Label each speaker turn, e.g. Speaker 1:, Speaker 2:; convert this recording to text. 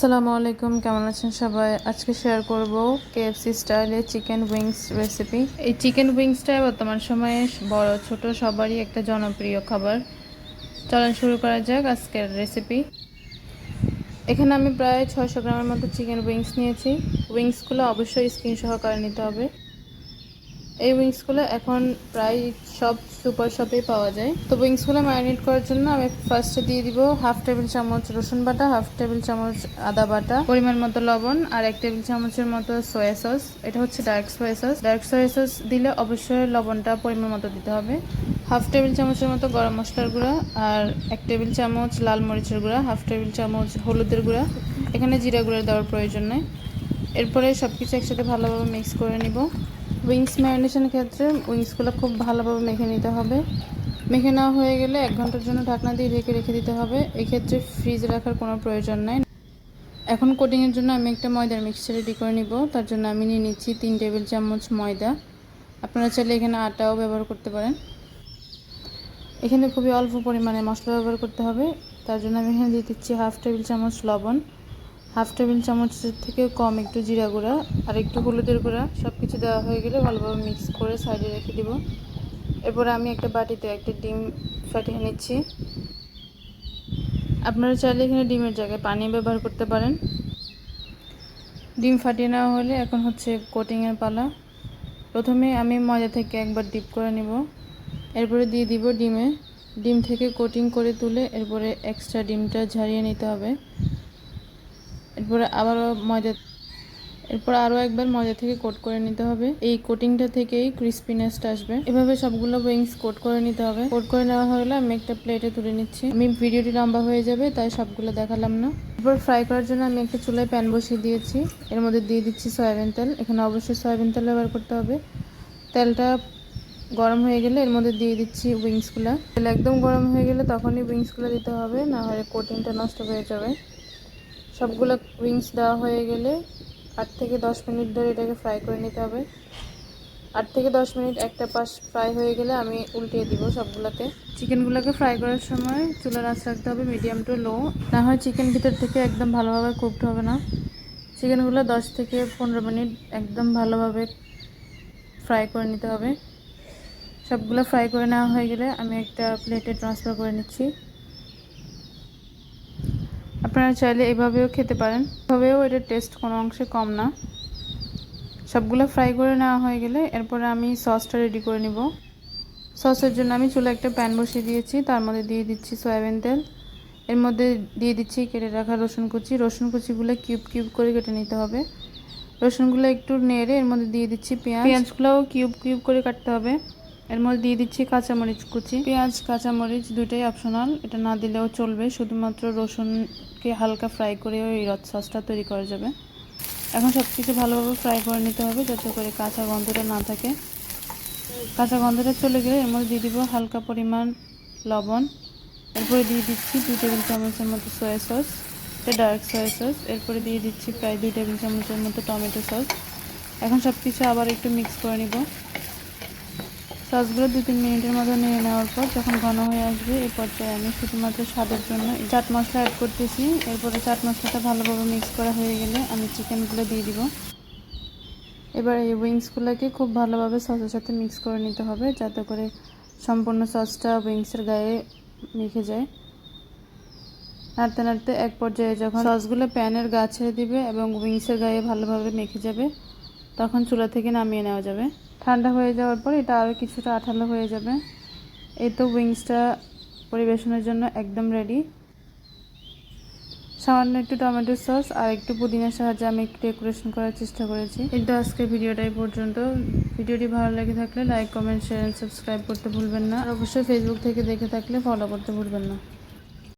Speaker 1: আসসালামু আলাইকুম, কেমন আছেন সবাই? আজকে শেয়ার করব কেএফসি স্টাইলে চিকেন উইংস রেসিপি এই চিকেন উইংসটা বর্তমান সময়ে বড়, ছোট, সবারই একটা জনপ্রিয় খাবার। চলেন শুরু করা যাক আজকের রেসিপি এখানে আমি প্রায় ছয়শো গ্রামের মতো চিকেন উইংস নিয়েছি। উইংসগুলো অবশ্যই স্কিন সহকারে নিতে হবে। এই উইংসগুলো এখন প্রায় সব সুপার শপেই পাওয়া যায়। তো উইংসগুলো ম্যারিনেট করার জন্য আমি ফার্স্টে দিয়ে দিব হাফ টেবিল চামচ রসুন বাটা হাফ টেবিল চামচ আদা বাটা, পরিমাণ মতো লবণ আর এক টেবিল চামচের মতো সয়া সস এটা হচ্ছে dark soya sauce dark soya sauce দিলে অবশ্যই লবণটা পরিমাণ মতো দিতে হবে। হাফ টেবিল চামচের মতো গরম মশলার গুঁড়া আর এক টেবিল চামচ লাল মরিচের গুঁড়া হাফ টেবিল চামচ হলুদের গুঁড়া। এখানে জিরা গুঁড়া দেওয়ার প্রয়োজন নেই। এরপরে সব কিছু একসাথে ভালোভাবে মিক্স করে নিব। উইংস ম্যারিনেশনের ক্ষেত্রে উইংসগুলো খুব ভালোভাবে মেখে নিতে হবে। মেখে নেওয়া হয়ে গেলে এক ঘণ্টার জন্য ঢাকনা দিয়ে ঢেকে রেখে দিতে হবে। এক্ষেত্রে ফ্রিজে রাখার কোনো প্রয়োজন নাই। এখন কোটিংয়ের জন্য আমি একটা ময়দার মিক্সচার রেডি করে নিব। তার জন্য আমি নিয়ে নিচ্ছি তিন টেবিল চামচ ময়দা। আপনারা চাইলে এখানে আটাও ব্যবহার করতে পারেন। এখানে খুবই অল্প পরিমাণে মশলা ব্যবহার করতে হবে। তার জন্য আমি এখানে দিয়ে দিচ্ছি হাফ টেবিল চামচ লবণ। হাফ টেবিল চামচের থেকে কম একটু জিরা গুঁড়া আর একটু হলুদের গুঁড়া সব কিছু দেওয়া হয়ে গেলে ভালোভাবে মিক্স করে সাইডে রেখে দিব। এরপরে আমি একটা বাটিতে একটা ডিম ফাটিয়ে নিচ্ছি। আপনারা চাইলে এখানে ডিমের জায়গায় পানি ব্যবহার করতে পারেন। ডিম ফাটিয়ে নেওয়া হলে এখন হচ্ছে কোটিংয়ের পালা। প্রথমে আমি ময়দা থেকে একবার ডিপ করে নিব। এরপরে দিয়ে দিব ডিমে। ডিম থেকে কোটিং করে তুলে এরপরে এক্সট্রা ডিমটা ঝারিয়ে নিতে হবে। এরপরে আবারও ময়দা এরপর আরও একবার ময়দা থেকে কোট করে নিতে হবে। এই কোটিংটা থেকেই ক্রিস্পিনেসটা আসবে। এভাবে সবগুলো উইংস কোট করে নিতে হবে। কোট করে নেওয়া হলে আমি একটা প্লেটে তুলে নিচ্ছি। আমি ভিডিওটি লম্বা হয়ে যাবে, তাই সবগুলো দেখালাম না। এরপর ফ্রাই করার জন্য আমি একটা চুলায় প্যান বসিয়ে দিয়েছি। এর মধ্যে দিয়ে দিচ্ছি সয়াবিন তেল। এখানে অবশ্যই সয়াবিন তেল ব্যবহার করতে হবে। তেলটা গরম হয়ে গেলে এর মধ্যে দিয়ে দিচ্ছি উইংসগুলো। তেল একদম গরম হয়ে গেলে তখনই উইংসগুলো দিতে হবে, না হলে কোটিংটা নষ্ট হয়ে যাবে। সবগুলো উইংস দেওয়া হয়ে গেলে আট থেকে দশ মিনিট ধরে এটাকে ফ্রাই করে নিতে হবে। আট থেকে দশ মিনিট একটা পাশ ফ্রাই হয়ে গেলে আমি উল্টিয়ে দিব সবগুলোতে চিকেনগুলোকে ফ্রাই করার সময় চুলার আঁচ রাখতে হবে মিডিয়াম টু লো না হয় চিকেন ভিতর থেকে একদম ভালোভাবে কুকড হবে না। চিকেনগুলো দশ থেকে পনেরো মিনিট একদম ভালোভাবে ফ্রাই করে নিতে হবে। সবগুলো ফ্রাই করে নেওয়া হয়ে গেলে আমি একটা প্লেটে ট্রান্সফার করে নিচ্ছি। আপনারা চাইলে এভাবেও খেতে পারেন। এভাবেও এটার টেস্ট কোনো অংশে কম না। সবগুলো ফ্রাই করে নেওয়া হয়ে গেলে এরপরে আমি সসটা রেডি করে নিব। সসের জন্য আমি চুলে একটা প্যান বসিয়ে দিয়েছি। তার মধ্যে দিয়ে দিচ্ছি সয়াবিন তেল। এর মধ্যে দিয়ে দিচ্ছি কেটে রাখা রসুন কুচি। রসুন কুচিগুলো কিউব কিউব করে কেটে নিতে হবে। রসুনগুলো একটু নেড়ে এর মধ্যে দিয়ে দিচ্ছি পেঁয়াজ। পেঁয়াজগুলোও কিউব কিউব করে কাটতে হবে। এর মধ্যে দিয়ে দিচ্ছি কাঁচামরিচ কুচি। পেঁয়াজ, কাঁচামরিচ দুটোই অপশনাল এটা না দিলেও চলবে। শুধুমাত্র রসুনকে হালকা ফ্রাই করে ওই রথ সসটা তৈরি করা যাবে। এখন সব কিছু ভালোভাবে ফ্রাই করে নিতে হবে যাতে করে কাঁচা গন্ধটা না থাকে। কাঁচা গন্ধটা চলে গেলে এর মধ্যে দিয়ে দিব হালকা পরিমাণ লবণ। এরপরে দিয়ে দিচ্ছি দুই টেবিল চামচের মতো সয়া সস এটা ডার্ক সয়া সস এরপরে দিয়ে দিচ্ছি প্রায় দুই টেবিল চামচের মতো টমেটো সস এখন সব কিছু আবার একটু মিক্স করে নিব। সসগুলো দু তিন মিনিটের মতো নিয়ে নেওয়ার পর যখন ঘন হয়ে আসবে এই পর্যায়ে আমি শুধুমাত্র স্বাদের জন্য চাট মশলা অ্যাড করতেছি। এরপরে চাট মশলাটা ভালোভাবে মিক্স করা হয়ে গেলে আমি চিকেনগুলো দিয়ে দিব। এবার এই উইংসগুলোকে খুব ভালোভাবে সসের সাথে মিক্স করে নিতে হবে, যাতে করে সম্পূর্ণ সসটা উইংসের গায়ে মেখে যায়। নাড়তে নাড়তে এক পর্যায়ে যখন সসগুলো প্যানের গা ছেড়ে দিবে এবং উইংসের গায়ে ভালোভাবে মেখে যাবে তখন চুলা থেকে নামিয়ে নেওয়া যাবে। ঠান্ডা হয়ে যাওয়ার পর এটা আরও কিছুটা আঠালো হয়ে যাবে। এই তো উইংসটা পরিবেশনের জন্য একদম রেডি সামান্য একটু টমেটো সস আর একটু পুদিনার সাহায্যে আমি একটু ডেকোরেশন করার চেষ্টা করেছি। কিন্তু আজকের ভিডিওটাই পর্যন্ত। ভিডিওটি ভালো লেগে থাকলে লাইক কমেন্ট শেয়ার সাবস্ক্রাইব করতে ভুলবেন না। অবশ্যই ফেসবুক থেকে দেখে থাকলে ফলো করতে ভুলবেন না।